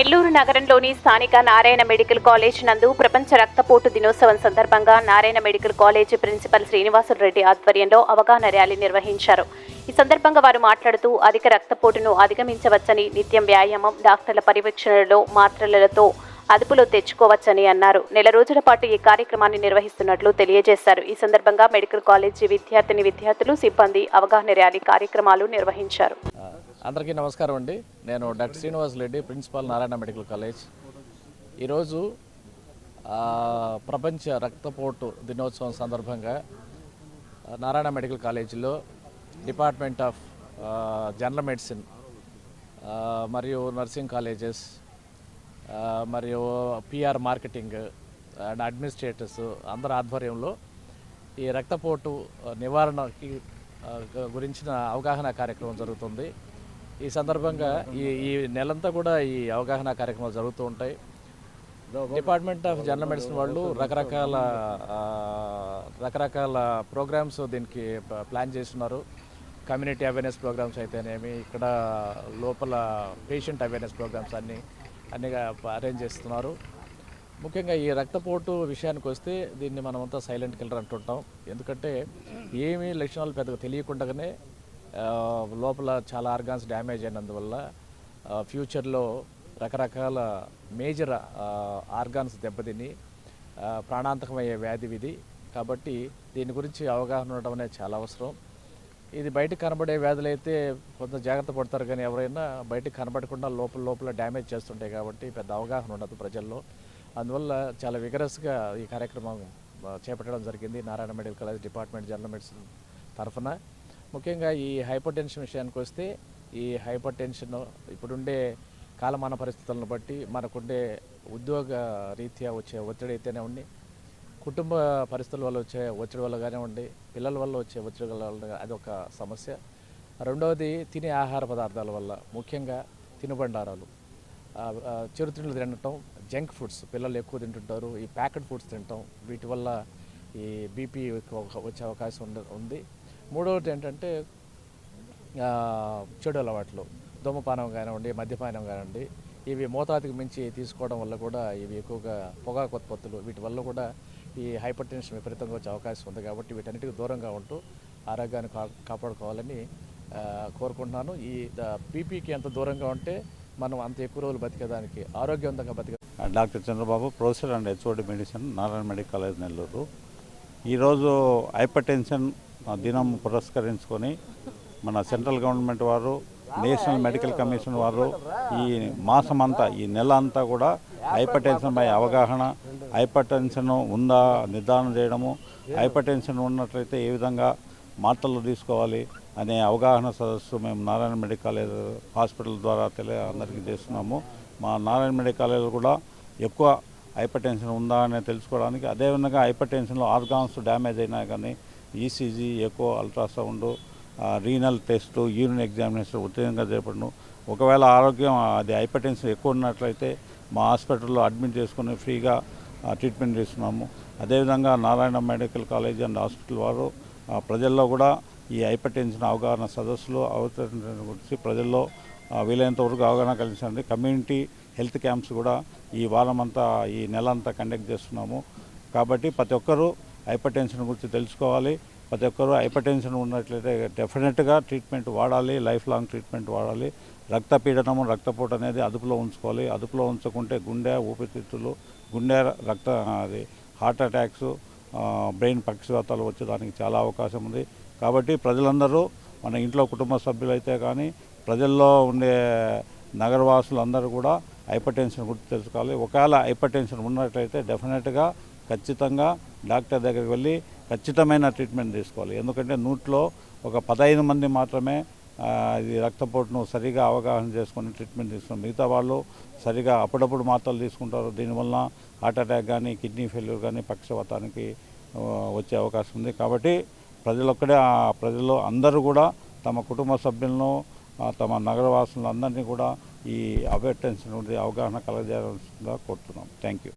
నెల్లూరు నగరంలోని స్థానిక Narayana medical college నందు ప్రపంచ రక్తపోటు దినోత్సవం సందర్భంగా Narayana medical college principal Srinivasulu Reddy ఆధ్వర్యంలో అవగాహన ర్యాలీ నిర్వహించారు. ఈ సందర్భంగా వారు మాట్లాడుతూ అధిక రక్తపోటును అధిగమించవచ్చని నిత్యం వ్యాయామం డాక్టర్ల పర్యవేక్షణలో మాత్రలతో అదుపులో తెచ్చుకోవచ్చని అన్నారు. నెల రోజుల పాటు ఈ కార్యక్రమాన్ని నిర్వహిస్తున్నట్లు తెలియజేశారు. ఈ సందర్భంగా మెడికల్ కాలేజీ విద్యార్థిని విద్యార్థులు సిబ్బంది అవగాహన ర్యాలీ కార్యక్రమాలు నిర్వహించారు. అందరికీ నమస్కారం అండి. నేను doctor Srinivas Reddy principal Narayana medical college. ఈరోజు ప్రపంచ రక్తపోటు దినోత్సవం సందర్భంగా నారాయణ మెడికల్ కాలేజీలో డిపార్ట్మెంట్ ఆఫ్ జనరల్ మెడిసిన్ మరియు నర్సింగ్ కాలేజెస్ మరియు పిఆర్ మార్కెటింగ్ అండ్ అడ్మినిస్ట్రేటర్స్ అందరి ఆధ్వర్యంలో ఈ రక్తపోటు నివారణకి గురించిన అవగాహన కార్యక్రమం జరుగుతుంది. ఈ సందర్భంగా ఈ ఈ నెలంతా కూడా ఈ అవగాహన కార్యక్రమాలు జరుగుతూ ఉంటాయి. డిపార్ట్మెంట్ ఆఫ్ జనరల్ మెడిసిన్ వాళ్ళు రకరకాల రకరకాల ప్రోగ్రామ్స్ దీనికి ప్లాన్ చేస్తున్నారు. కమ్యూనిటీ అవేర్నెస్ ప్రోగ్రామ్స్ అయితేనేమి ఇక్కడ లోపల పేషెంట్ అవేర్నెస్ ప్రోగ్రామ్స్ అన్నీ అన్నీగా అరేంజ్ చేస్తున్నారు. ముఖ్యంగా ఈ రక్తపోటు విషయానికి వస్తే దీన్ని మనమంతా సైలెంట్ కిల్లర్ అంటుంటాం. ఎందుకంటే ఏమీ లక్షణాలు పెద్దగా తెలియకుండానే లోపల చాలా ఆర్గాన్స్ డ్యామేజ్ అయినందువల్ల ఫ్యూచర్లో రకరకాల మేజర్ ఆర్గాన్స్ దెబ్బతిని ప్రాణాంతకమయ్యే వ్యాధి ఇది కాబట్టి దీని గురించి అవగాహన ఉండడం అనేది చాలా అవసరం. ఇది బయటకు కనబడే వ్యాధులు అయితే కొంత జాగ్రత్త పడతారు కానీ ఎవరైనా బయటకు కనబడకుండా లోపల లోపల డ్యామేజ్ చేస్తుంటాయి కాబట్టి పెద్ద అవగాహన ఉండదు ప్రజల్లో. అందువల్ల చాలా విగరస్గా ఈ కార్యక్రమం చేపట్టడం జరిగింది. Narayana medical college department general medicine తరఫున. ముఖ్యంగా ఈ హైపర్ టెన్షన్ విషయానికి వస్తే ఈ హైపర్ టెన్షన్ ఇప్పుడుండే కాలమాన పరిస్థితులను బట్టి మనకుండే ఉద్యోగ రీత్యా వచ్చే ఒత్తిడి అయితేనే ఉండి కుటుంబ పరిస్థితుల వల్ల వచ్చే ఒత్తిడి వల్ల కానివ్వండి పిల్లల వల్ల వచ్చే ఒత్తిడి వల్ల అది ఒక సమస్య. రెండవది తినే ఆహార పదార్థాల వల్ల ముఖ్యంగా తినుబండారాలు. చిరుతిండ్లు తినటం జంక్ ఫుడ్స్ పిల్లలు ఎక్కువ తింటుంటారు ఈ ప్యాకెట్ ఫుడ్స్ తినటం వీటి వల్ల ఈ బీపీ వచ్చే అవకాశం ఉంది. మూడవది ఏంటంటే చెడు అలవాట్లు. ధూమపానం కానివ్వండి మద్యపానం కానివ్వండి ఇవి మోతాదుకి మించి తీసుకోవడం వల్ల కూడా ఇవి ఎక్కువగా పొగాకు ఉత్పత్తులు వీటి వల్ల కూడా ఈ హైపర్ టెన్షన్ విపరీతంగా వచ్చే అవకాశం ఉంది కాబట్టి వీటన్నిటికీ దూరంగా ఉంటూ ఆరోగ్యాన్ని కా కాపాడుకోవాలని కోరుకుంటున్నాను. ఈ పీపీకి ఎంత దూరంగా ఉంటే మనం అంత ఎక్కువ రోజులు బతికేదానికి ఆరోగ్యవంతంగా బతికే doctor Chandrababu professor and HOD medicine Narayana medical college Nellore. ఈరోజు హైపర్ టెన్షన్ దినం పురస్కరించుకొని మన సెంట్రల్ గవర్నమెంట్ వారు నేషనల్ మెడికల్ కమిషన్ వారు ఈ మాసం అంతా ఈ నెల అంతా కూడా హైపర్ టెన్షన్పై అవగాహన హైపర్ టెన్షన్ ఉందా నిర్ధారణ చేయడము హైపర్ టెన్షన్ ఉన్నట్లయితే ఏ విధంగా మాత్రలు తీసుకోవాలి అనే అవగాహన సదస్సు మేము నారాయణ మెడికల్ కాలేజ్ హాస్పిటల్ ద్వారా తెలియ అందరికీ చేస్తున్నాము. మా నారాయణ మెడికల్ కాలేజ్ కూడా ఎక్కువ హైపర్ టెన్షన్ ఉందా అని తెలుసుకోవడానికి అదేవిధంగా హైపర్ టెన్షన్లో ఆర్గాన్స్ డ్యామేజ్ అయినా కానీ ECG echo ultrasound renal test urine examination ఉత్తీర్ణంగా చేపడను ఒకవేళ ఆరోగ్యం అది హైపర్టెన్షన్ ఎక్కువ ఉన్నట్లయితే మా హాస్పిటల్లో అడ్మిట్ చేసుకుని ఫ్రీగా ట్రీట్మెంట్ చేస్తున్నాము. అదేవిధంగా Narayana medical college and hospital వారు ప్రజల్లో కూడా ఈ హైపర్టెన్షన్ అవగాహన సదస్సులు అవతరణ గురించి ప్రజల్లో వీలైనంత వరకు అవగాహన కలిగించండి. కమ్యూనిటీ హెల్త్ క్యాంప్స్ కూడా ఈ వారం అంతా ఈ నెల అంతా కండక్ట్ చేస్తున్నాము. కాబట్టి ప్రతి ఒక్కరూ హైపర్ టెన్షన్ గురించి తెలుసుకోవాలి. ప్రతి ఒక్కరూ హైపర్ టెన్షన్ ఉన్నట్లయితే డెఫినెట్గా ట్రీట్మెంట్ వాడాలి లైఫ్ లాంగ్ ట్రీట్మెంట్ వాడాలి. రక్తపీడనము రక్తపోటు అనేది అదుపులో ఉంచుకోవాలి. అదుపులో ఉంచుకుంటే గుండె ఊపిరితిత్తులు గుండె రక్త అది హార్ట్ అటాక్స్ బ్రెయిన్ పక్షవాతాలు వచ్చేదానికి చాలా అవకాశం ఉంది. కాబట్టి ప్రజలందరూ మన ఇంట్లో కుటుంబ సభ్యులైతే కానీ ప్రజల్లో ఉండే నగరవాసులందరూ కూడా హైపర్ టెన్షన్ గురించి తెలుసుకోవాలి. ఒకవేళ హైపర్ టెన్షన్ ఉన్నట్లయితే డెఫినెట్గా ఖచ్చితంగా డాక్టర్ దగ్గరికి వెళ్ళి ఖచ్చితమైన ట్రీట్మెంట్ తీసుకోవాలి. ఎందుకంటే నూట్లో ఒక పదహైదు మంది మాత్రమే ఇది రక్తపోటును సరిగా అవగాహన చేసుకొని ట్రీట్మెంట్ తీసుకుని మిగతా వాళ్ళు సరిగా అప్పుడప్పుడు మాత్రలు తీసుకుంటారు. దీనివల్ల హార్ట్ అటాక్ కానీ కిడ్నీ ఫెయిల్యూర్ కానీ పక్షవాతానికి వచ్చే అవకాశం ఉంది. కాబట్టి ప్రజలొక్కడే ఆ ప్రజలు అందరూ కూడా తమ కుటుంబ సభ్యులను తమ నగరవాసులందరినీ కూడా ఈ అవేర్ నుండి అవగాహన కలగజేయాల్సిందిగా కోరుతున్నాం. Thank you.